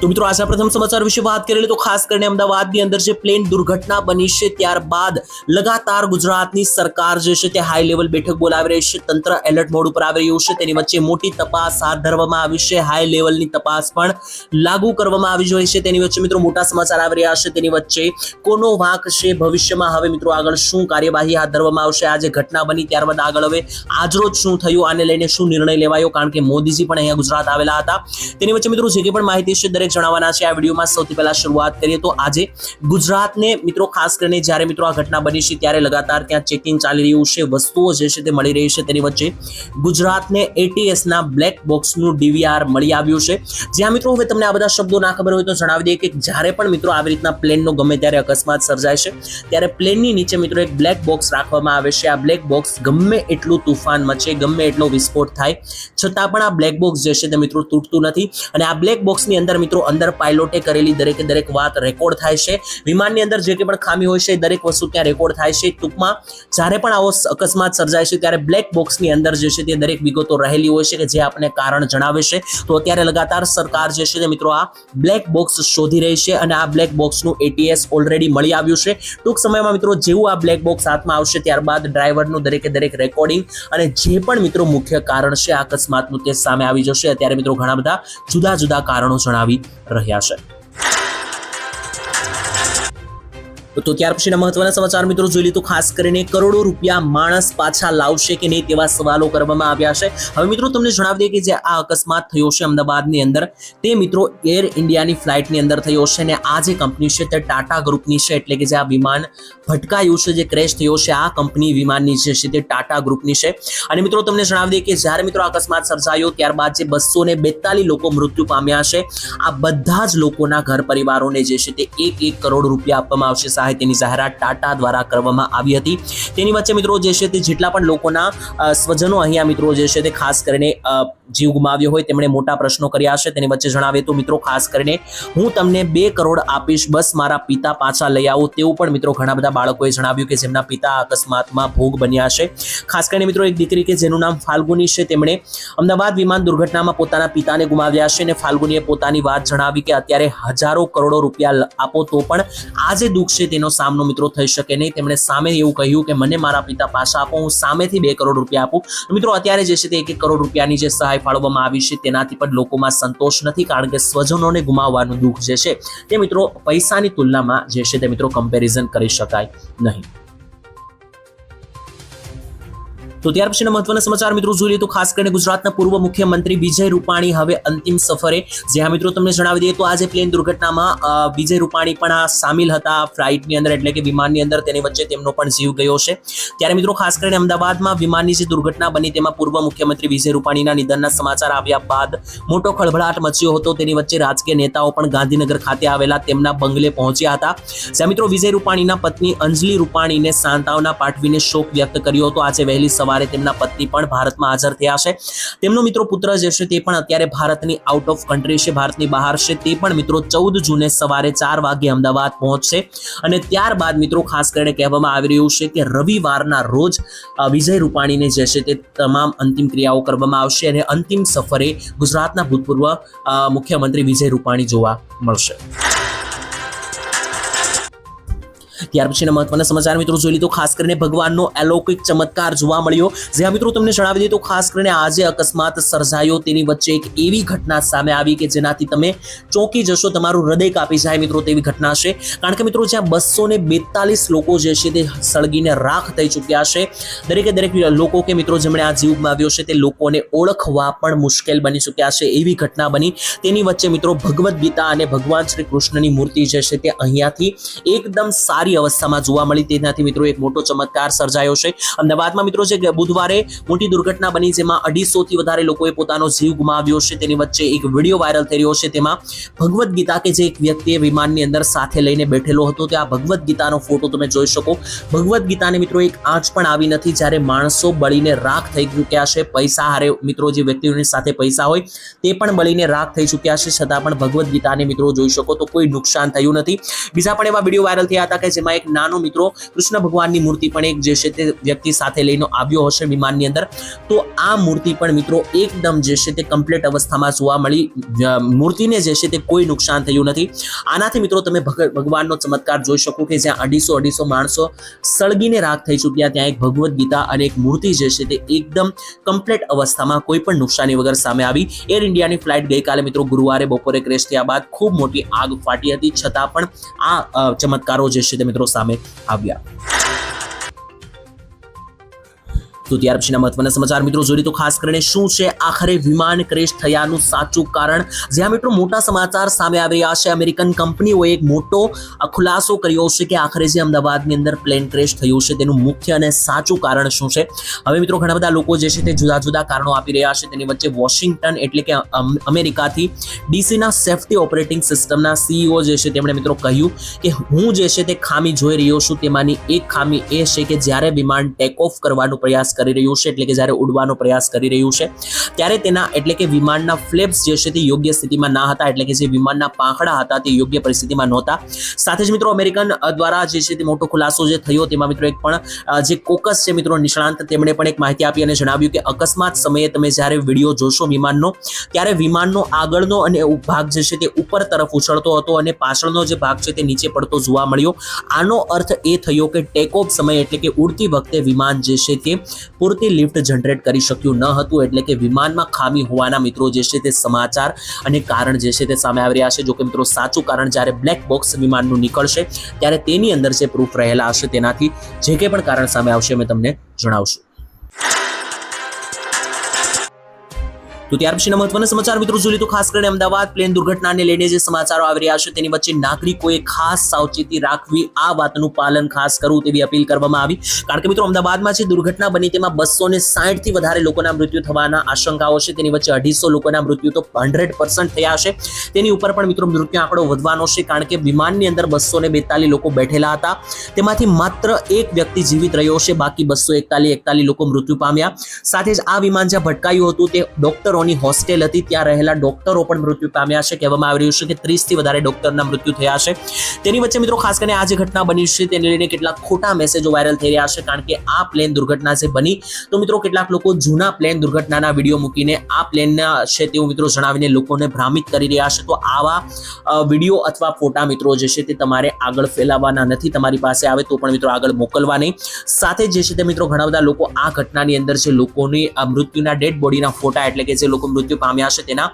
તો મિત્રો આજના પ્રથમ સમાચાર વિશે વાત કરી લે તો ખાસ કરીને અમદાવાદની અંદર જે પ્લેન દુર્ઘટના બની છે, ત્યારબાદ લગાતાર ગુજરાતની સરકાર જે છે તે હાઈ લેવલ બેઠક બોલાવી રહી છે, તંત્ર એલર્ટ મોડ ઉપર આવી રહ્યું છે, તેની વચ્ચે મોટી તપાસ હાથ ધરવામાં આવી છે હાઈ લેવલની તપાસ પણ લાગુ કરવામાં આવી રહી છે, તેની વચ્ચે મિત્રો મોટા સમાચાર આવી રહ્યા છે, તેની વચ્ચે કોનો વાંક છે ભવિષ્યમાં, હવે મિત્રો આગળ શું કાર્યવાહી હાથ ધરવામાં આવશે આજે ઘટના બની ત્યારબાદ આગળ હવે આજરોજ શું થયું, આને લઈને શું નિર્ણય લેવાયો, કારણ કે મોદીજી પણ અહીંયા ગુજરાત આવેલા હતા. તેની વચ્ચે મિત્રો જે પણ માહિતી છે, દરેક જણાવવાના છે આ વિડીયોમાં સૌથી પહેલા શરૂઆત કરીએ તો આજે ગુજરાતને મિત્રો ખાસ કરીને જ્યારે મિત્રો આ ઘટના બની છે ત્યારે લગાતાર ત્યાં ચેકિંગ ચાલી રહ્યું છે, વસ્તુઓ જે છે તે મળી રહી છે તેની વચ્ચે ગુજરાતને એટીએસના બ્લેક બોક્સનું ડીવીઆર મળી આવ્યું છે. જ્યાં મિત્રો હવે તમને આ બધા શબ્દો ના ખબર હોય તો જણાવી દઈએ કે જ્યારે પણ મિત્રો આવી રીતના પ્લેનનો ગમે ત્યારે અકસ્માત સર્જાય છે, ત્યારે પ્લેનની નીચે મિત્રો એક બ્લેક બોક્સ રાખવામાં આવે છે. આ બ્લેક બોક્સ ગમે એટલું તુફાન મચે, ગમે એટલો વિસ્ફોટ થાય, છતાં પણ આ બ્લેક બોક્સ જે છે તે મિત્રો તૂટતું નથી અને આ બ્લેક બોક્સની અંદર મિત્રો અંદર પાયલોટે કરેલી દરેકે દરેક વાત રેકોર્ડ થાય છે. વિમાનની અંદર જે કંઈ પણ ખામી હોય છે દરેક વસ્તુ ત્યાં રેકોર્ડ થાય છે. ટૂંકમાં, જ્યારે પણ આવો અકસ્માત સર્જાય છે, ત્યારે બ્લેક બોક્સની અંદર જે છે તે દરેક વિગતો રહેલી હોય છે કે જે આપણને કારણ જણાવે છે. તો અત્યારે લગાતાર સરકાર જે છે તે મિત્રો આ બ્લેક બોક્સ શોધી રહી છે અને આ બ્લેક બોક્સનું એટીએસ ઓલરેડી મળી આવ્યું છે. ટૂંક સમયમાં મિત્રો, જેવું આ બ્લેક બોક્સ હાથમાં આવશે ત્યારબાદ ડ્રાઈવરનું દરેકે દરેક રેકોર્ડિંગ અને જે પણ મિત્રો મુખ્ય કારણ છે આ અકસ્માતનું તે સામે આવી જશે. અત્યારે મિત્રો ઘણા બધા જુદા જુદા કારણો જણાવી રહ્યા છે. તો ત્યાર પછીના મહત્વના સમાચાર મિત્રો, જોઈ લીધું, ખાસ કરીને કરોડો રૂપિયા માણસ પાછા લાવશે કે નહીં તેવા સવાલો કરવામાં આવ્યા છે. હવે મિત્રો, તમને જણાવી દઈએ કે જે આ અકસ્માત થયો છે અમદાવાદની અંદર, તે મિત્રો એર ઇન્ડિયાની ફ્લાઇટની અંદર થયો છે અને આ જે કંપની છે તે ટાટા ગ્રુપની છે, એટલે કે જે આ વિમાન ભટકાયું છે, જે ક્રેશ થયો છે, આ કંપની વિમાનની જે છે તે ટાટા ગ્રુપની છે. અને મિત્રો, તમને જણાવી દઈએ કે જ્યારે મિત્રો અકસ્માત સર્જાયો, ત્યારબાદ જે બસો ને બેતાલીસ લોકો મૃત્યુ પામ્યા છે. આ બધા જ લોકોના ઘર પરિવારોને જે છે તે એક એક કરોડ રૂપિયા આપવામાં આવશે સહાયતાની જાહેરાત ટાટા દ્વારા કરવામાં આવી હતી. તેની વચ્ચે મિત્રો જે છે તે જેટલા પણ લોકોના સ્વજનો અહીંયા મિત્રો જે છે તે ખાસ કરીને જીવ ગુમાવ્યો હોય તેમણે મોટા પ્રશ્નો કર્યા છે. તેની વચ્ચે જણાવે તો મિત્રો ખાસ કરીને હું તમને બે કરોડ આપીશ, બસ મારા પિતા પાછા લઈ આવો તેવું પણ મિત્રો ઘણા બધા બાળકોએ જણાવ્યું કે જેમના પિતા અકસ્માતમાં ભોગ બન્યા છે. ખાસ કરીને મિત્રો એક દીકરી કે જેનું નામ ફાલ્ગુની છે, તેમણે અમદાવાદ વિમાન દુર્ઘટનામાં પોતાના પિતાને ગુમાવ્યા છે અને ફાલ્ગુનીએ પોતાની વાત જણાવી કે અત્યારે હજારો કરોડો રૂપિયા આપો તો પણ આ જે દુઃખ છે તેનો સામનો મિત્રો થઈ શકે નહીં. તેમણે સામે એવું કહ્યું કે, મને મારા પિતા પાછા આપો, હું સામેથી બે કરોડ રૂપિયા આપું. મિત્રો, અત્યારે જે છે તે એક એક કરોડ રૂપિયાની જે સહાય ફાળવવામાં આવી છે, તેનાથી પણ લોકોમાં સંતોષ નથી, કારણ કે સ્વજનોને ગુમાવવાનું દુઃખ જે છે તે મિત્રો, પૈસાની તુલનામાં જે છે તે મિત્રો કમ્પેરિઝન કરી શકાય નહીં. તો ત્યાર પછીના મહત્વના સમાચાર મિત્રો જોઈ લઈએ તો ખાસ કરીને ગુજરાતના પૂર્વ મુખ્યમંત્રી વિજય રૂપાણી હવે અંતિમ સફરે. જ્યાં મિત્રો તમને જણાવી દઈએ તો આજે પ્લેન દુર્ઘટનામાં વિજય રૂપાણી પણ આ સામેલ હતા ફ્લાઇટની અંદર એટલે કે વિમાનની અંદર તેની વચ્ચે તેમનો પણ જીવ ગયો છે. ત્યારે મિત્રો ખાસ કરીને અમદાવાદમાં વિમાનની જે દુર્ઘટના બની તેમાં પૂર્વ મુખ્યમંત્રી વિજય રૂપાણીના નિધનના સમાચાર આવ્યા બાદ મોટો ખળભળાટ મચ્યો હતો. તેની વચ્ચે રાજકીય નેતાઓ પણ ગાંધીનગર ખાતે આવેલા તેમના બંગલે પહોંચ્યા હતા. જ્યાં મિત્રો વિજય રૂપાણીના પત્ની અંજલિ રૂપાણીને સાંતાવના પાઠવીને શોક વ્યક્ત કર્યો હતો. આજે વહેલી સવારે તેમના પત્ની પણ ભારતમાં હાજર થયા છે. તેમનો મિત્રો પુત્ર જે છે તે પણ અત્યારે ભારતની આઉટ ઓફ કન્ટ્રી છે, ભારતની બહાર છે. તે પણ મિત્રો ચૌદ જૂને સવારે ચાર વાગે અમદાવાદ પહોંચશે. અને ત્યારબાદ મિત્રો ખાસ કરીને કહેવામાં આવી રહ્યું છે કે રવિવારના રોજ વિજય રૂપાણીને જે છે તે તમામ અંતિમ ક્રિયાઓ કરવામાં આવશે અને અંતિમ સફરે ગુજરાતના ભૂતપૂર્વ મુખ્યમંત્રી વિજય રૂપાણી જોવા મળશે. ત્યાર પછીના મહત્વના સમાચાર મિત્રો જોઈ લીધો. ખાસ કરીને ભગવાનનો અલૌકિક ચમત્કાર જોવા મળ્યો. જ્યાં મિત્રો તમને જણાવી દઈએ તો ખાસ કરીને આજે અકસ્માત સર્જાયો. તેની વચ્ચે એક એવી ઘટના સામે આવી કે જેનાથી તમે ચોંકી જશો, તમારું હૃદય કાપી જાય મિત્રો તેવી ઘટના છે. કારણ કે મિત્રો જ્યાં બસો ને બેતાલીસ લોકો જે છે તે સળગીને રાખ થઈ ચૂક્યા છે. દરેકે દરેક લોકો કે મિત્રો જેમણે આ જીવ ગુમાવ્યો છે તે લોકોને ઓળખવા પણ મુશ્કેલ બની ચૂક્યા છે. એવી ઘટના બની. તેની વચ્ચે મિત્રો ભગવદ્ ગીતા અને ભગવાન શ્રી કૃષ્ણની મૂર્તિ જે છે તે અહીંયાથી એકદમ સારી સારી અવસ્થામાં જોવા મળી. તેનાથી મિત્રો એક મોટો ચમત્કાર સર્જાયો છે. અમદાવાદમાં મિત્રો જે બુધવારે મોટી દુર્ઘટના બની જેમાં અઢીસો થી વધારે લોકોએ પોતાનો જીવ ગુમાવ્યો છે. તેની વચ્ચે એક વીડિયો વાયરલ થઈ રહ્યો છે. તેમાં ભગવદ્ ગીતા કે જે એક વ્યક્તિએ વિમાનની અંદર સાથે લઈને બેઠેલો હતો, તે આ ભગવદ્ ગીતાનો ફોટો તમે જોઈ શકો. ભગવદ્ ગીતાને મિત્રો એક આંચ પણ આવી નથી. જ્યારે માણસો બળીને રાખ થઈ ચૂક્યા છે, પૈસા હારે મિત્રો જે વ્યક્તિઓની સાથે પૈસા હોય, તે પણ બળીને રાખ થઈ ચૂક્યા છે. છતાં પણ ભગવદ્ ગીતાને મિત્રો જોઈ શકો તો કોઈ નુકસાન થયું નથી. બીજા પણ એવા વીડિયો વાયરલ થયા હતા કે જેમાં એક નાનો મિત્રો કૃષ્ણ ભગવાનની મૂર્તિ પણ એક જે છે તે વ્યક્તિ સાથે લઈને આવ્યો હશે વિમાનની અંદર. તો આ મૂર્તિ પણ મિત્રો એકદમ જે છે તે કમ્પ્લીટ અવસ્થામાં જોવા મળી. મૂર્તિને જે છે તે કોઈ નુકસાન થયું નથી. આનાથી મિત્રો તમે ભગવાનનો ચમત્કાર જોઈ શકો કે જ્યાં અઢીસો અઢીસો માણસો સળગીને રાખ થઈ ચૂક્યા. ત્યાં એક ભગવદ્ ગીતા અને એક મૂર્તિ જે છે તે એકદમ કમ્પ્લીટ અવસ્થામાં કોઈ પણ નુકસાની વગર સામે આવી. એર ઇન્ડિયાની ફ્લાઇટ ગઈકાલે મિત્રો ગુરુવારે બપોરે ક્રેશ થયા બાદ ખૂબ મોટી આગ ફાટી હતી. છતાં પણ આ ચમત્કારો જે છે તે મિત્રો સામે આવ્યા. તો ત્યાર પછીના મહત્વના સમાચાર મિત્રો, જોઈએ તો ખાસ કરીને શું છે આખરે વિમાન ક્રેશ થયાનું સાચું કારણ? જ્યાં મિત્રો મોટા સમાચાર સામે આવી રહ્યા છે, અમેરિકન કંપનીઓએ એક મોટો ખુલાસો કર્યો છે કે આખરે જે અમદાવાદની અંદર પ્લેન ક્રેશ થયું છે, તેનું મુખ્ય અને સાચું કારણ શું છે? હવે મિત્રો, ઘણા બધા લોકો જે છે તે જુદા જુદા કારણો આપી રહ્યા છે. તેની વચ્ચે વોશિંગ્ટન એટલે કે અમેરિકાથી ડીસીના સેફ્ટી ઓપરેટિંગ સિસ્ટમના સીઈઓ જે છે તેમણે મિત્રો કહ્યું કે હું જે છે તે ખામી જોઈ રહ્યો છું, તેમાંની એક ખામી એ છે કે જ્યારે વિમાન ટેક ઓફ કરવાનો પ્રયાસ કરી રહ્યું છે, એટલે કે જ્યારે ઉડવાનો પ્રયાસ કરી રહ્યું છે, ત્યારે તેના એટલે કે વિમાનના ફ્લેપ્સ જે છે તે યોગ્ય સ્થિતિમાં ના હતા, એટલે કે જે વિમાનના પાંખડા હતા તે યોગ્ય પરિસ્થિતિમાં નહોતા. સાથે જ મિત્રો અમેરિકન દ્વારા જે છે તે મોટો ખુલાસો જે થયો તેમાં મિત્રો એક પણ જે કોકસ છે મિત્રો નિષ્ણાંત, તેમણે પણ એક માહિતી આપી અને જણાવ્યું કે અકસ્માત સમયે તમે જ્યારે વીડિયો જોશો વિમાનનો, ત્યારે વિમાનનો આગળનો અને ભાગ જે છે તે ઉપર તરફ ઉછળતો હતો અને પાછળનો જે ભાગ છે તે નીચે પડતો જોવા મળ્યો. આનો અર્થ એ થયો કે ટેક સમય એટલે કે ઉડતી વખતે વિમાન જે છે તે પૂરતી લિફ્ટ જનરેટ કરી શક્યું ન હતું, એટલે કે વિમાનમાં ખામી હોવાના મિત્રો જે છે તે સમાચાર અને કારણ જે છે તે સામે આવી રહ્યા છે. જો કે મિત્રો, સાચું કારણ જ્યારે બ્લેક બોક્સ વિમાનનું નીકળશે, ત્યારે તેની અંદર જે પ્રૂફ રહેલા હશે તેનાથી જે કંઈ પણ કારણ સામે આવશે અમે તમને જણાવશું. તો ત્યાર પછીના મહત્વના સમાચાર મિત્રો જોઈએ તો ખાસ કરીને અમદાવાદ પ્લેન દુર્ઘટનાને લઈને જે સમાચારો આવી રહ્યા છે, તેની વચ્ચે નાગરિકોએ ખાસ સાવચેતી રાખવી, આ વાતનું પાલન ખાસ કરવું તેવી અપીલ કરવામાં આવી. કારણ કે મિત્રો, અમદાવાદમાં જે દુર્ઘટના બની, તેમાં બસો ને થી વધારે લોકોના મૃત્યુ થવાના આશંકાઓ છે. તેની વચ્ચે અઢીસો લોકોના મૃત્યુ તો હંડ્રેડ પર્સન્ટ થયા છે. તેની ઉપર પણ મિત્રો, મૃત્યુ આંકડો વધવાનો છે, કારણ કે વિમાનની અંદર બસો ને બેતાલીસ લોકો બેઠેલા હતા. તેમાંથી માત્ર એક વ્યક્તિ જીવિત રહ્યો છે, બાકી બસો એકતાલીસ એકતાલીસ લોકો મૃત્યુ પામ્યા. સાથે જ આ વિમાન જ્યાં ભટકાયું હતું, તે ડોક્ટરોની હોસ્ટેલ હતી. ત્યાં રહેલા ડોક્ટરો પણ મૃત્યુ પામ્યા છે. કહેવામાં આવી રહ્યું છે કે ત્રીસથી વધારે ડોક્ટરના મૃત્યુ થયા છે. તેની વચ્ચે મિત્રો ખાસ કરીને આ જે ઘટના બની છે તેને લઈને કેટલાક ખોટા મેસેજો વાયરલ થઈ રહ્યા છે. કારણ કે આ પ્લેન દુર્ઘટના જે બની, તો મિત્રો કેટલાક લોકો જૂના પ્લેન દુર્ઘટનાના વીડિયો મૂકીને આ પ્લેનના છે તેવું મિત્રો જણાવીને લોકોને ભ્રામિત કરી રહ્યા છે. તો આવા વીડિયો અથવા ફોટા મિત્રો જે છે તે તમારે આગળ ફેલાવવાના નથી. તમારી પાસે આવે તો પણ મિત્રો આગળ મોકલવા નહીં. સાથે જે છે તે મિત્રો ઘણા બધા લોકો આ ઘટનાની અંદર જે લોકોની મૃત્યુના ડેડ બોડીના ફોટા એટલે કે જે લોકો મૃત્યુ પામ્યા છે તેના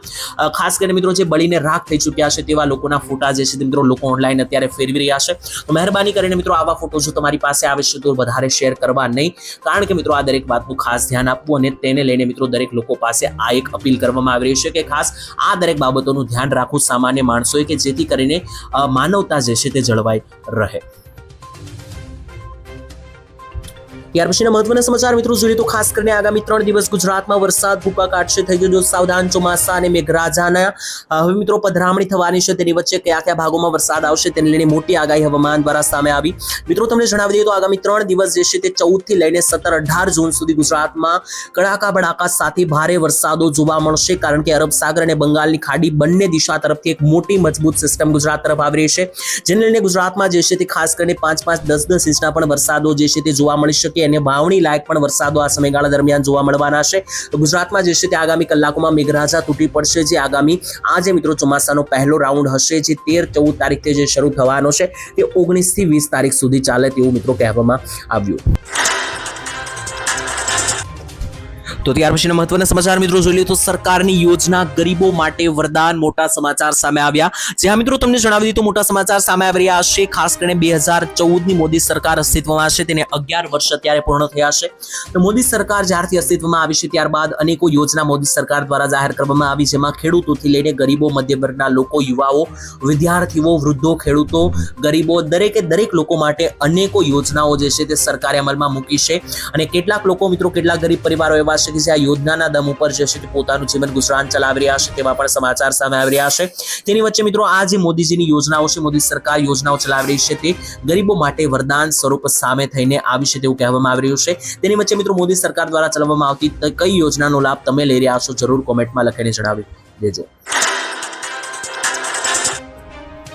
ખાસ કરીને મિત્રો જે બળીને રાખ થઈ ચૂક્યા છે તેવા લોકોના ફોટા જે છે તે મિત્રો લોકો ઓનલાઈન અત્યારે ફેરવી રહ્યા છે. તો મહેરબાની કરીને મિત્રો આવા ફોટો જો તમારી પાસે આવે છે તો વધારે શેર કરવા નહીં. કારણ કે મિત્રો આ દરેક વાતનું ખાસ ધ્યાન આપવું અને તેને લઈને મિત્રો દરેક લોકો પાસે આ એક અપીલ કરવામાં આવી રહી છે કે ખાસ આ દરેક બાબતોનું ધ્યાન રાખવું સામાન્ય માણસોએ કે જેથી કરીને માનવતા જે છે તે જળવાઈ રહે. ત્યાર પછીના મહત્વના સમાચાર મિત્રો, જોઈએ તો ખાસ કરીને આગામી ત્રણ દિવસ ગુજરાતમાં વરસાદ ભૂકા કાઢશે થઈ જજો સાવધાન, ચોમાસા અને મેઘરાજાના હવે મિત્રો પધરામણી થવાની છે. તેની વચ્ચે કયા કયા ભાગોમાં વરસાદ આવશે તેને લઈને મોટી આગાહી હવામાન દ્વારા સામે આવી. મિત્રો, તમને જણાવી દઈએ તો આગામી ત્રણ દિવસ જે છે તે ચૌદથી લઈને સત્તર અઢાર જૂન સુધી ગુજરાતમાં કડાકા ભડાકા સાથે ભારે વરસાદો જોવા મળશે. કારણ કે અરબ સાગર અને બંગાળની ખાડી બંને દિશા તરફથી એક મોટી મજબૂત સિસ્ટમ ગુજરાત તરફ આવી રહી છે. જેને લઈને ગુજરાતમાં જે છે તે ખાસ કરીને પાંચ પાંચ દસ દસ ઇંચના પણ વરસાદો જે છે તે જોવા મળી શકે અને વાવણી લાયક પણ વરસાદો આ સમયગાળા દરમિયાન જોવા મળવાના છે. તો ગુજરાતમાં જે છે તે આગામી કલાકોમાં મેઘરાજા તૂટી પડશે. જે આગામી આજે મિત્રો ચોમાસાનો પહેલો રાઉન્ડ હશે, જે તેર ચૌદ તારીખથી જે શરૂ થવાનો છે, તે ઓગણીસથી વીસ તારીખ સુધી ચાલે તેવું મિત્રો કહેવામાં આવ્યું. તો ત્યાર પછીના મહત્વના સમાચાર મિત્રો જોઈ લઈએ તો સરકારની યોજના ગરીબો માટે વરદાન મોટા સમાચાર સામે આવ્યા. જ્યાં મિત્રો તમને જણાવી દીધું મોટા સમાચાર સામે આવી રહ્યા છે. ખાસ કરીને બે હજાર ચૌદની મોદી સરકાર અસ્તિત્વમાં છે. તેને અગિયાર વર્ષ અત્યારે પૂર્ણ થયા છે. તો મોદી સરકાર જ્યારથી અસ્તિત્વમાં આવી છે ત્યારબાદ અનેકો યોજના મોદી સરકાર દ્વારા જાહેર કરવામાં આવી, જેમાં ખેડૂતોથી લઈને ગરીબો મધ્ય વર્ગના લોકો, યુવાઓ, વિદ્યાર્થીઓ, વૃદ્ધો, ખેડૂતો, ગરીબો, દરેકે દરેક લોકો માટે અનેકો યોજનાઓ જે છે તે સરકારે અમલમાં મૂકી છે. અને કેટલાક લોકો મિત્રો, કેટલાક ગરીબ પરિવારો એવા છે જે આ યોજનાના દમ ઉપર જે છે તે પોતાનું જીવન ગુજરાન ચલાવી રહ્યા છે તેવા પણ સમાચાર સામે આવી રહ્યા છે. તેની વચ્ચે મિત્રો આ જે મોદીજીની યોજનાઓ છે, મોદી સરકાર યોજનાઓ ચલાવી રહી છે તે ગરીબો માટે વરદાન સ્વરૂપ સામે થઈને આવી છે તેવું કહેવામાં આવી રહ્યું છે. તેની વચ્ચે મિત્રો મોદી સરકાર દ્વારા ચલાવવામાં આવતી કઈ યોજનાનો લાભ તમે લઈ રહ્યા છો જરૂર કોમેન્ટમાં લખીને જણાવી દેજો.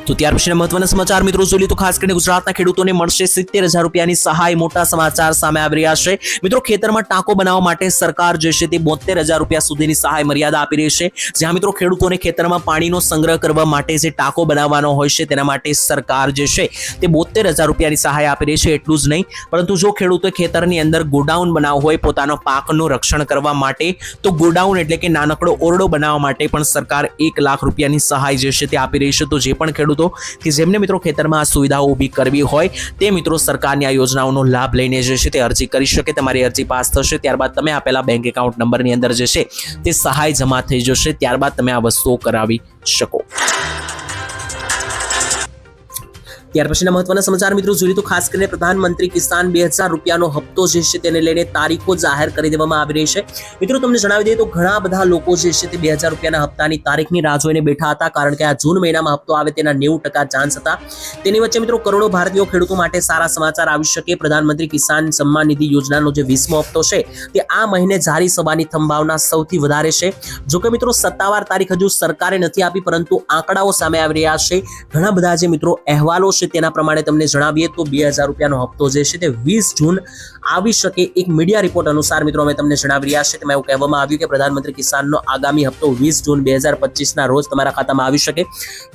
તો ત્યાર પછીના મહત્વના સમાચાર મિત્રો જોઈએ તો ખાસ કરીને ગુજરાતના ખેડૂતોને મળશે સિત્તેર હજાર રૂપિયાની સહાય. મોટા સમાચાર સામે આવી રહ્યા છે. મિત્રો ખેતરમાં ટાંકો બનાવવા માટે સરકાર જે છે તે બોતેર હજાર રૂપિયા સુધીની સહાય મર્યાદા આપી રહી છે. જ્યાં મિત્રો ખેડૂતોને ખેતરમાં પાણીનો સંગ્રહ કરવા માટે જે ટાંકો બનાવવાનો હોય છે તેના માટે સરકાર જે છે તે બોતેર હજાર રૂપિયાની સહાય આપી રહી છે. એટલું જ નહીં, પરંતુ જો ખેડૂતો ખેતરની અંદર ગોડાઉન બનાવવો હોય પોતાનો પાકનું રક્ષણ કરવા માટે, તો ગોડાઉન એટલે કે નાનકડો ઓરડો બનાવવા માટે પણ સરકાર એક લાખ રૂપિયાની સહાય જે છે તે આપી રહી છે. તો જે પણ ખેડૂતો કે જેમને મિત્રો ખેતરમાં આ સુવિધાઓ ઊભી કરવી હોય, તે મિત્રો સરકારની આ યોજનાઓનો લાભ લઈને જે છે તે અરજી કરી શકે, તમારી અરજી પાસ થશે, ત્યારબાદ તમે આપેલા બેંક એકાઉન્ટ નંબરની અંદર જે છે તે સહાય જમા થઈ જશે, ત્યારબાદ તમે આ વસ્તુઓ કરાવી શકો. ત્યાર પછીના મહત્વના સમાચાર મિત્રો જોઈએ તો ખાસ કરીને પ્રધાનમંત્રી કિસાન બે હજાર રૂપિયાનો હપ્તો જે છે તેને લઈને તારીખો જાહેર કરી દેવામાં આવી રહી છે. મિત્રો, તમને જણાવી દઈએ તો ઘણા બધા લોકો જે છે તે બે હજાર રૂપિયાના હપ્તાની તારીખની રાહ જોઈને બેઠા હતા, કારણ કે આ જૂન મહિનામાં હપ્તો આવે તેના નેવું ટકા ચાન્સ હતા. તેની વચ્ચે મિત્રો, કરોડો ભારતીયો ખેડૂતો માટે સારા સમાચાર આવી શકે. પ્રધાનમંત્રી કિસાન સન્માન નિધિ યોજનાનો જે વીસમો હપ્તો છે તે આ મહિને જારી સભાની સંભાવના સૌથી વધારે છે. જોકે મિત્રો, સત્તાવાર તારીખ હજુ સરકારે નથી આપી, પરંતુ આંકડાઓ સામે આવી રહ્યા છે. ઘણા બધા જે મિત્રો અહેવાલો છે તેના પ્રમાણે તમને જણાવીએ તો બે હજાર રૂપિયાનો હપ્તો જે છે તે વીસ જૂન આવી શકે એક મીડિયા રિપોર્ટ અનુસાર મિત્રો અમે તમને જણાવી રહ્યા છે તેમાં એવું કહેવામાં આવ્યું કે પ્રધાનમંત્રી કિસાનનો આગામી હપ્તો વીસ જૂન બે હજાર પચીસના રોજ તમારા ખાતામાં આવી શકે.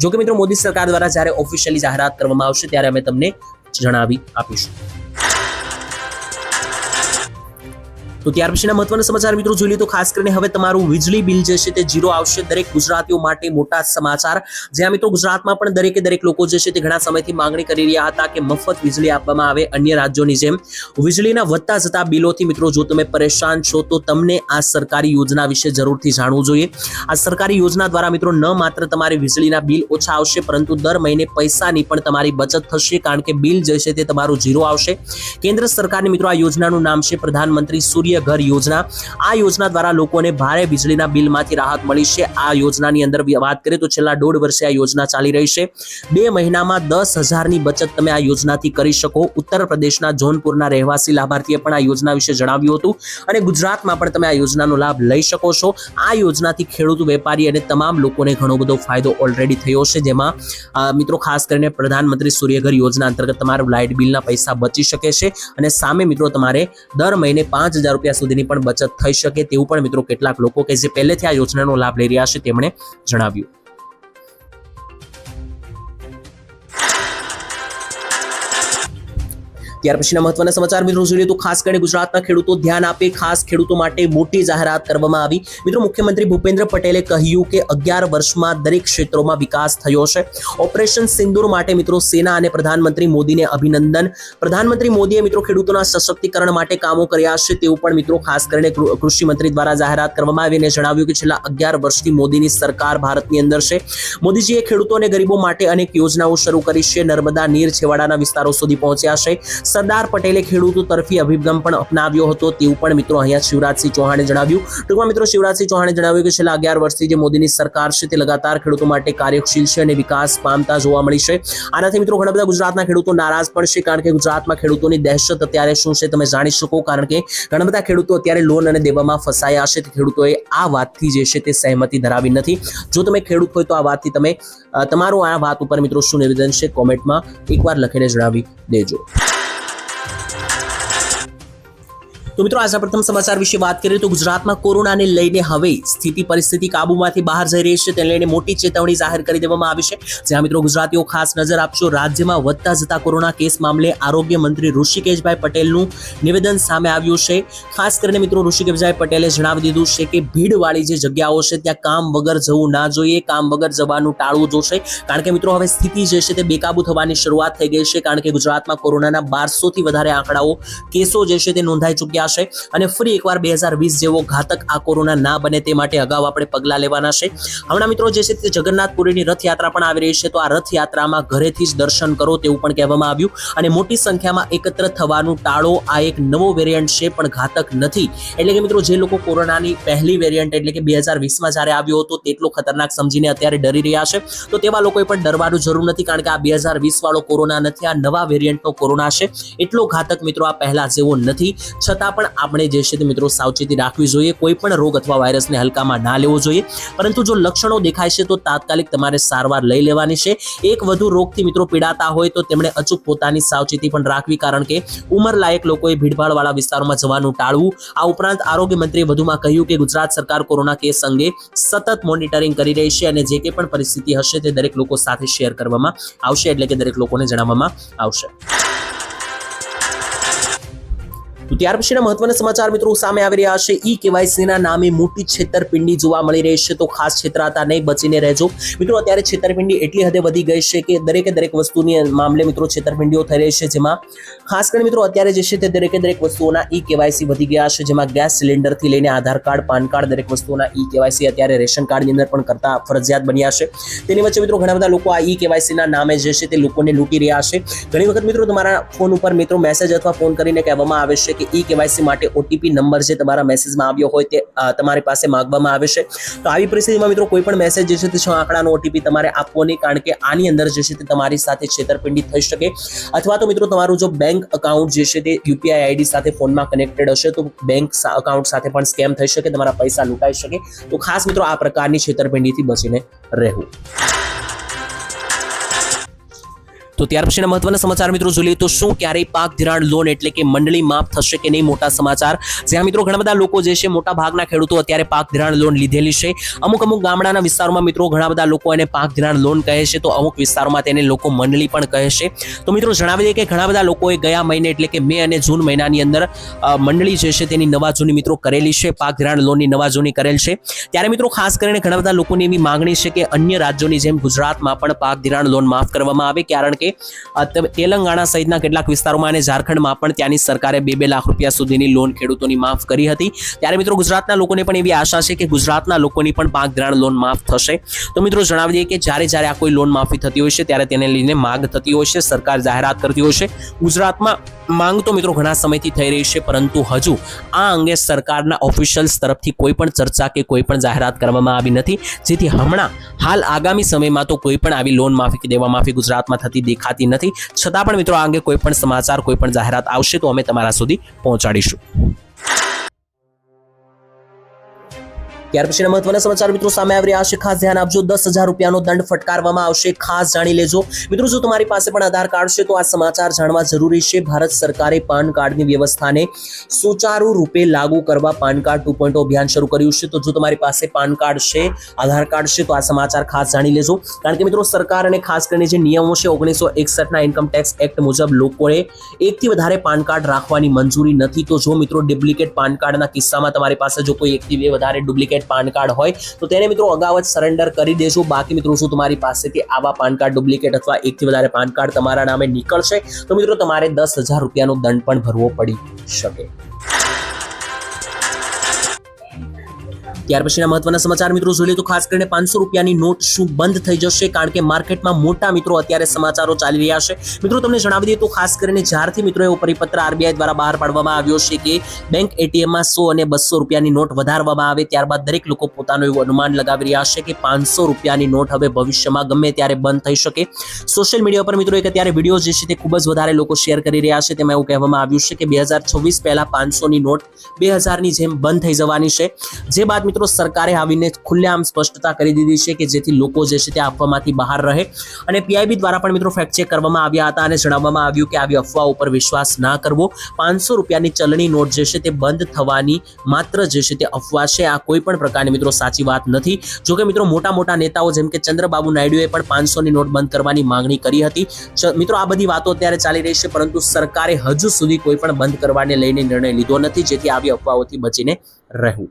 જો કે મિત્રો મોદી સરકાર દ્વારા જ્યારે ઓફિશિયલી જાહેરાત કરવામાં આવશે ત્યારે અમે તમને જણાવી આપીશું. તો ત્યાર પછીના મહત્વના સમાચાર મિત્રો જોઈ લઈએ તો ખાસ કરીને હવે તમારું વીજળી બિલ જે છે તે જીરો આવશે દરેક ગુજરાતીઓ માટે મોટા સમાચાર. જ્યાં મિત્રો ગુજરાતમાં પણ દરેકે દરેક લોકો જે છે તે ઘણા સમયથી માંગણી કરી રહ્યા હતા કે મફત વીજળી આપવામાં આવે અન્ય રાજ્યોની જેમ. વીજળીના વધતા જતા બિલોથી મિત્રો જો તમે પરેશાન છો તો તમને આ સરકારી યોજના વિશે જરૂરથી જાણવું જોઈએ. આ સરકારી યોજના દ્વારા મિત્રો ન માત્ર તમારે વીજળીના બિલ ઓછા આવશે પરંતુ દર મહિને પૈસાની પણ તમારી બચત થશે કારણ કે બિલ જે છે તે તમારું જીરો આવશે. કેન્દ્ર સરકારની મિત્રો આ યોજનાનું નામ છે પ્રધાનમંત્રી સૂર્ય ઘર યોજના. આ યોજના દ્વારા લોકોને ભારે વીજળીના બિલમાંથી રાહત મળી છે. આ યોજનાની અંદર વાત કરીએ તો છેલ્લા દોઢ વર્ષે આ યોજના ચાલી રહી છે. બે મહિનામાં દસ હજારની બચત તમે આ યોજનાથી કરી શકો. ઉત્તર પ્રદેશના જોનપુરના રહેવાસી લાભાર્થીએ પણ આ યોજના વિશે જણાવ્યું હતું. અને ગુજરાતમાં પણ તમે આ યોજનાનો લાભ લઈ શકો છો. આ યોજનાથી ખેડૂત, વેપારી અને તમામ લોકોને ઘણો બધો ફાયદો ઓલરેડી થયો છે. જેમાં મિત્રો, ખાસ કરીને પ્રધાનમંત્રી સૂર્યઘર યોજના અંતર્ગત તમારું લાઇટ બિલના પૈસા બચી શકે છે. અને સામે મિત્રો, તમારે દર મહિને પાંચ હજાર રૂપિયા સુધીની પણ બચત થઈ શકે તેવું પણ મિત્રો કેટલાક લોકો કે જે પહેલેથી આ યોજનાનો લાભ લઈ રહ્યા છે તેમણે જણાવ્યું. ત્યાર પછીના મહત્વના સમાચાર મિત્રો જોઈએ તો ખાસ કરીને ગુજરાતના ખેડૂતો ધ્યાન આપે, ખાસ ખેડૂતો માટે મોટી જાહેરાત કરવામાં આવી. મિત્રો મુખ્યમંત્રી ભૂપેન્દ્ર પટેલે કહ્યું કે અગિયાર વર્ષમાં દરેક ક્ષેત્રોમાં વિકાસ થયો છે. ઓપરેશન સિંદુર માટે મિત્રો સેના અને પ્રધાનમંત્રી મોદીને અભિનંદન. પ્રધાનમંત્રી મોદીએ મિત્રો ખેડૂતોના સશક્તિકરણ માટે કામો કર્યા છે તેવું પણ મિત્રો ખાસ કરીને કૃષિ મંત્રી દ્વારા જાહેરાત કરવામાં આવી અને જણાવ્યું કે છેલ્લા અગિયાર વર્ષથી મોદીની સરકાર ભારતની અંદર છે. મોદીજીએ ખેડૂતો અને ગરીબો માટે અનેક યોજનાઓ શરૂ કરી છે. નર્મદા, નીર, છેવાડાના વિસ્તારો સુધી પહોંચ્યા છે. સરદાર પટેલે ખેડૂતો તરફી અભિગમ પણ અપનાવ્યો હતો તેવું પણ મિત્રો અહીંયા શિવરાજસિંહ ચૌહાણે જણાવ્યું. ટૂંકમાં મિત્રો શિવરાજસિંહ ચૌહાણે જણાવ્યું કે છેલ્લા અગિયાર વર્ષથી જે મોદીની સરકાર છે તે લગાતાર ખેડૂતો માટે કાર્યશીલ છે અને વિકાસ પામતા જોવા મળી છે. આનાથી મિત્રો ઘણા બધા ગુજરાતના ખેડૂતો નારાજ પણ છે કારણ કે ગુજરાતમાં ખેડૂતોની દહેશત અત્યારે શું છે તમે જાણી શકો કારણ કે ઘણા બધા ખેડૂતો અત્યારે લોન અને દેવામાં ફસાયા છે. ખેડૂતોએ આ વાતથી જે છે તે સહેમતિ ધરાવી નથી. જો તમે ખેડૂત હોય તો આ વાતથી તમે તમારું આ વાત ઉપર મિત્રો શું નિવેદન છે કોમેન્ટમાં એકવાર લખીને જણાવી દેજો. તો મિત્રો આજના પ્રથમ સમાચાર વિશે વાત કરીએ તો ગુજરાતમાં કોરોનાને લઈને હવે સ્થિતિ પરિસ્થિતિ કાબુમાંથી બહાર જઈ રહી છે. તેને લઈને મોટી ચેતવણી જાહેર કરી દેવામાં આવી છે. જ્યાં મિત્રો ગુજરાતીઓ ખાસ નજર આપશો, રાજ્યમાં વધતા જતા કોરોના કેસ મામલે આરોગ્ય મંત્રી ઋષિકેશભાઈ પટેલનું નિવેદન સામે આવ્યું છે. ખાસ કરીને મિત્રો, ઋષિકેશભાઈ પટેલે જણાવી દીધું છે કે ભીડવાળી જે જગ્યાઓ છે, ત્યાં કામ વગર જવું ના જોઈએ, કામ વગર જવાનું ટાળવું જોશે. કારણ કે મિત્રો, હવે સ્થિતિ જે છે તે બેકાબુ થવાની શરૂઆત થઈ ગઈ છે. કારણ કે ગુજરાતમાં કોરોનાના બારસોથી વધારે આંકડાઓ કેસો જે છે તે નોંધાઈ ચૂક્યા છે અને ફરી એકવાર બે હજાર વીસ જેવો ઘાતક આ કોરોના ના બને તે માટે અગાઉ આપણે પગલાં લેવાના છે. હમણાં મિત્રો જે છે તે જગન્નાથપુરીની રથયાત્રા પણ આવી રહી છે, તો આ રથયાત્રામાં ઘરેથી જ દર્શન કરો તેવું પણ કહેવામાં આવ્યું. અને મોટી સંખ્યામાં એકત્ર થવાનું ટાળો આ એક નવો વેરિયન્ટ છે, પણ ઘાતક નથી. એટલે કે મિત્રો, જે લોકો કોરોનાની પહેલી વેરિયન્ટ એટલે કે બે હજાર વીસમાં જ્યારે આવ્યો હતો, તેટલો ખતરનાક સમજીને અત્યારે ડરી રહ્યા છે. તો તેવા લોકોએ પણ ડરવાનું જરૂર નથી, કારણ કે આ બે હજાર વીસ વાળો કોરોના નથી, આ નવા વેરિયન્ટનો કોરોના છે. એટલો ઘાતક મિત્રો આ પહેલા જેવો નથી. છતાં પણ આપણે જે છે તે મિત્રો સાવચેતી રાખવી જોઈએ. કોઈ પણ રોગ અથવા વાયરસને હલકામાં ના લેવો જોઈએ. પરંતુ જો લક્ષણો દેખાય છે તો તાત્કાલિક તમારે સારવાર લઈ લેવાની છે. એક વધુ રોગથી મિત્રો પીડાતા હોય તો તેમણે અચૂક પોતાની સાવચેતી પણ રાખવી કારણ કે ઉંમરલાયક લોકોએ ભીડભાડવાળા વિસ્તારોમાં જવાનું ટાળવું. આ ઉપરાંત આરોગ્ય મંત્રીએ વધુમાં કહ્યું કે ગુજરાત સરકાર કોરોના કેસ અંગે સતત મોનિટરિંગ કરી રહી છે અને જે કંઈ પણ પરિસ્થિતિ હશે તે દરેક લોકો સાથે શેર કરવામાં આવશે. એટલે કે દરેક લોકોને જણાવવામાં આવશે. તો ત્યાર પછીના મહત્વના સમાચાર મિત્રો સામે આવી રહ્યા છે. ઈ કેવાયસીના નામે મોટી છેતરપિંડી જોવા મળી રહી છે. તો ખાસ છેતરાતા નહીં, બચીને રહેજો. મિત્રો, અત્યારે છેતરપિંડી એટલી હદે વધી ગઈ છે કે દરેકે દરેક વસ્તુની મામલે મિત્રો છેતરપિંડીઓ થઈ રહી છે. જેમાં ખાસ કરીને મિત્રો, અત્યારે જે છે તે દરેકે દરેક વસ્તુઓના ઈ કેવાયસી વધી ગયા છે. જેમાં ગેસ સિલિન્ડરથી લઈને આધાર કાર્ડ, પાન કાર્ડ દરેક વસ્તુઓના ઈ કેવાયસી અત્યારે રેશન કાર્ડની અંદર પણ કરતા ફરજિયાત બન્યા છે. તેની વચ્ચે મિત્રો, ઘણા બધા લોકો આ ઈ કેવાયસીના નામે જે છે તે લોકોને લૂંટી રહ્યા છે. ઘણી વખત મિત્રો, તમારા ફોન ઉપર મિત્રો મેસેજ અથવા ફોન કરીને કહેવામાં આવે છે કે ઈ કેવાયસી માટે ઓટીપી નંબર જે તમારા મેસેજમાં આવ્યો હોય તે તમારી પાસે માગવામાં આવે છે. તો આવી પરિસ્થિતિમાં મિત્રો કોઈ પણ મેસેજ જે છે તે છ આંકડાનો ઓટીપી તમારે આપવો નહીં, કારણ કે આની અંદર જે છે તે તમારી સાથે છેતરપિંડી થઈ શકે. અથવા તો મિત્રો તમારું જો બેંક અકાઉન્ટ જે છે તે યુપીઆઈ આઈડી સાથે ફોનમાં કનેક્ટેડ હશે, તો બેંક અકાઉન્ટ સાથે પણ સ્કેમ થઈ શકે, તમારા પૈસા લૂંટાઈ શકે. તો ખાસ મિત્રો આ પ્રકારની છેતરપિંડીથી બચીને રહેવું. તો ત્યાર પછીના મહત્વના સમાચાર મિત્રો જોઈએ તો શું ક્યારેય પાક ધિરાણ લોન એટલે કે મંડળી માફ થશે કે નહીં મોટા સમાચાર. જ્યાં મિત્રો ઘણા બધા લોકો જે છે મોટા ભાગના ખેડૂતો અત્યારે પાક ધિરાણ લોન લીધેલી છે. અમુક અમુક ગામડાના વિસ્તારોમાં મિત્રો ઘણા બધા લોકો એને પાક ધિરાણ લોન કહે છે તો અમુક વિસ્તારોમાં તેને લોકો મંડળી પણ કહે છે. તો મિત્રો જણાવી દઈએ કે ઘણા બધા લોકોએ ગયા મહિને એટલે કે મે અને જૂન મહિનાની અંદર મંડળી જે છે તેની નવા જૂની મિત્રો કરેલી છે, પાક ધિરાણ લોનની નવા જૂની કરેલ છે. ત્યારે મિત્રો ખાસ કરીને ઘણા બધા લોકોની એવી માંગણી છે કે અન્ય રાજ્યોની જેમ ગુજરાતમાં પણ પાક ધિરાણ લોન માફ કરવામાં આવે. કારણ કે તેલંગાણા સહિતના કેટલાક વિસ્તારોમાં અને ઝારખંડમાં પણ ત્યાંની સરકારે બે બે લાખ રૂપિયા સુધીની લોન ખેડૂતોની માફ કરી હતી. ત્યારે મિત્રો ગુજરાતના લોકોને પણ એવી આશા છે કે ગુજરાતના લોકોની પણ પાક ધિરાણ લોન માફ થશે. તો મિત્રો જણાવી દઈએ કે જ્યારે જ્યારે આ કોઈ લોન માફી થતી હોય છે, ત્યારે તેને લઈને માંગ થતી હોય છે, સરકાર જાહેરાત કરતી હોય છે. ગુજરાતમાં માંગ તો મિત્રો ઘણા સમયથી થઈ રહી છે, પરંતુ હજુ આ અંગે સરકારના ઓફિશિયલ્સ તરફથી કોઈ પણ ચર્ચા કે કોઈ પણ જાહેરાત કરવામાં આવી નથી. જેથી હમણાં હાલ આગામી સમયમાં તો કોઈ પણ આવી લોન માફી કે દેવા માફી ગુજરાતમાં થતી દેખાતી નથી. છતાં પણ મિત્રો આ અંગે કોઈ પણ સમાચાર, કોઈ પણ જાહેરાત આવશે તો અમે તમારા સુધી પહોંચાડીશું. ત્યાર પછીના મહત્વના સમાચાર મિત્રો સામે આવી રહ્યા છે. ખાસ ધ્યાન આપજો, દસ હજાર રૂપિયાનો દંડ ફટકારવામાં આવશે. ખાસ જાણી લેજો. મિત્રો, જો તમારી પાસે પણ આધાર કાર્ડ છે, તો આ સમાચાર જાણવા જરૂરી છે. ભારત સરકારે પાન કાર્ડની વ્યવસ્થાને સુચારુ રૂપે લાગુ કરવા પાન કાર્ડ ટુ પોઈન્ટ અભિયાન શરૂ કર્યું છે. તો જો તમારી પાસે પાન કાર્ડ છે, આધાર કાર્ડ છે, તો આ સમાચાર ખાસ જાણી લેજો. કારણ કે મિત્રો, સરકાર અને ખાસ કરીને જે નિયમો છે, ઓગણીસો એકસઠના ઇન્કમ ટેક્સ એક્ટ મુજબ લોકોએ એકથી વધારે પાન કાર્ડ રાખવાની મંજૂરી નથી. તો જો મિત્રો, ડુપ્લિકેટ પાન કાર્ડના કિસ્સામાં તમારી પાસે જો કોઈ એકથી બે વધારે ડુપ્લિકેટ પાન કાર્ડ હોય, તો તેને મિત્રો અગાઉ જ સરેન્ડર કરી દેજો. બાકી મિત્રો, શું તમારી પાસેથી આવા પાન કાર્ડ ડુપ્લિકેટ અથવા એકથી વધારે પાન કાર્ડ તમારા નામે નીકળશે? તો મિત્રો, તમારે દસ હજાર રૂપિયાનો દંડ પણ ભરવો પડી શકે. ત્યાર પછીના મહત્વના સમાચાર મિત્રો જોઈએ તો ખાસ કરીને પાંચસો રૂપિયાની નોટ શું બંધ થઈ જશે? કારણ કે માર્કેટમાં મોટા મિત્રો અત્યારે સમાચારો ચાલી રહ્યા છે. મિત્રો, તમને જણાવી દઈએ તો ખાસ કરીને જ્યારથી મિત્રો એવો પરિપત્ર આરબીઆઈ દ્વારા બહાર પાડવામાં આવ્યો છે કે બેંક એટીએમમાં સો અને બસો રૂપિયાની નોટ વધારવામાં આવે, ત્યારબાદ દરેક લોકો પોતાનું એવું અનુમાન લગાવી રહ્યા છે કે પાંચસો રૂપિયાની નોટ હવે ભવિષ્યમાં ગમે ત્યારે બંધ થઈ શકે. સોશિયલ મીડિયા પર મિત્રો એક અત્યારે વીડિયો જે છે તે ખૂબ જ વધારે લોકો શેર કરી રહ્યા છે. તેમાં એવું કહેવામાં આવ્યું છે કે બે હજાર છવ્વીસ પહેલા પાંચસોની નોટ બે હજારની જેમ બંધ થઈ જવાની છે. જે બાદ મિત્રો, સરકારે આવીને ખુલ્લેઆમ સ્પષ્ટતા કરી દીધી છે કે જેથી લોકો જે છે તે અફવામાંથી બહાર રહે. અને પીઆઈબી દ્વારા પણ મિત્રો ફેક્ટ ચેક કરવામાં આવ્યા હતા અને જણાવવામાં આવ્યું કે આવી અફવા ઉપર વિશ્વાસ ના કરવો. પાંચસો રૂપિયાની ચલણી નોટ જે છે તે બંધ થવાની માત્ર જે છે તે અફવા છે. આ કોઈ પણ પ્રકારની મિત્રો સાચી વાત નથી. જો કે મિત્રો, મોટા મોટા નેતાઓ જેમ કે ચંદ્રબાબુ નાયડુએ પણ પાંચસોની નોટ બંધ કરવાની માંગણી કરી હતી. મિત્રો, આ બધી વાતો અત્યારે ચાલી રહી છે, પરંતુ સરકારે હજુ સુધી કોઈ પણ બંધ કરવાને લઈને નિર્ણય લીધો નથી, જેથી આવી અફવાઓથી બચીને રહેવું.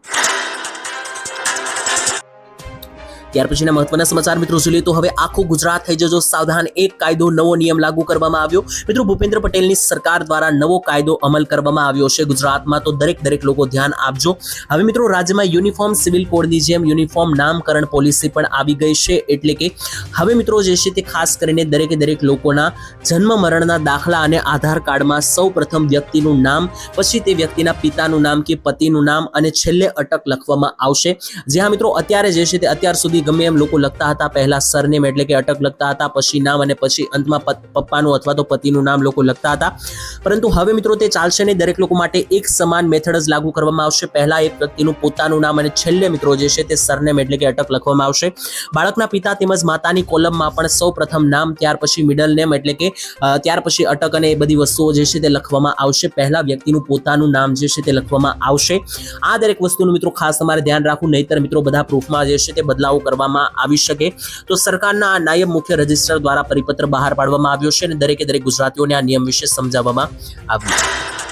ત્યાર પછીના મહત્વના સમાચાર મિત્રો જોઈએ તો હવે આખું ગુજરાત થઈ જજો. સાવધાન એક કાયદો નવો નિયમ લાગુ કરવામાં આવ્યો. મિત્રો ભૂપેન્દ્ર પટેલની સરકાર દ્વારા નવો કાયદો અમલ કરવામાં આવ્યો છે. ગુજરાતમાં તો દરેક દરેક લોકો ધ્યાન આપજો. હવે મિત્રો રાજ્યમાં યુનિફોર્મ સિવિલ કોડની જેમ યુનિફોર્મ નામકરણ પોલિસી પણ આવી ગઈ છે. એટલે કે હવે મિત્રો જે છે તે ખાસ કરીને દરેકે દરેક લોકોના જન્મ, મરણના દાખલા અને આધાર કાર્ડમાં સૌ પ્રથમ વ્યક્તિનું નામ, પછી તે વ્યક્તિના પિતાનું નામ કે પતિનું નામ અને છેલ્લે અટક લખવામાં આવશે. જ્યાં મિત્રો અત્યારે જે છે તે અત્યાર સુધી ગમે એમ લોકો લખતા હતા. પહેલા સરનેમ એટલે કે અટક લખતા હતા, પછી નામ અને પછી અંતમાં પપ્પાનું અથવા તો પતિનું નામ લોકો લખતા હતા. પરંતુ હવે મિત્રો તે ચાલશે નહીં. દરેક લોકો માટે એક સમાન મેથડ જ લાગુ કરવામાં આવશે. પહેલા એક વ્યક્તિનું પોતાનું નામ અને છેલ્લે મિત્રો જે છે તે સરનેમ એટલે કે અટક લખવામાં આવશે. બાળકના પિતા તેમજ માતાની કોલમમાં પણ સૌ પ્રથમ નામ, ત્યાર પછી મિડલ નેમ એટલે કે ત્યાર પછી અટક અને એ બધી વસ્તુઓ જે છે તે લખવામાં આવશે. પહેલા વ્યક્તિનું પોતાનું નામ જે છે તે લખવામાં આવશે. આ દરેક વસ્તુનું મિત્રો ખાસ તમારે ધ્યાન રાખવું. નહીતર મિત્રો બધા પ્રૂફમાં જે છે તે બદલાવ કરવામાં આવી શકે. તો સરકારના નાયબ મુખ્ય રજિસ્ટ્રાર દ્વારા પરિપત્ર બહાર પાડવામાં આવ્યો છે અને દરેકે દરેક ગુજરાતીઓને આ નિયમ વિશે સમજાવવામાં આવ્યું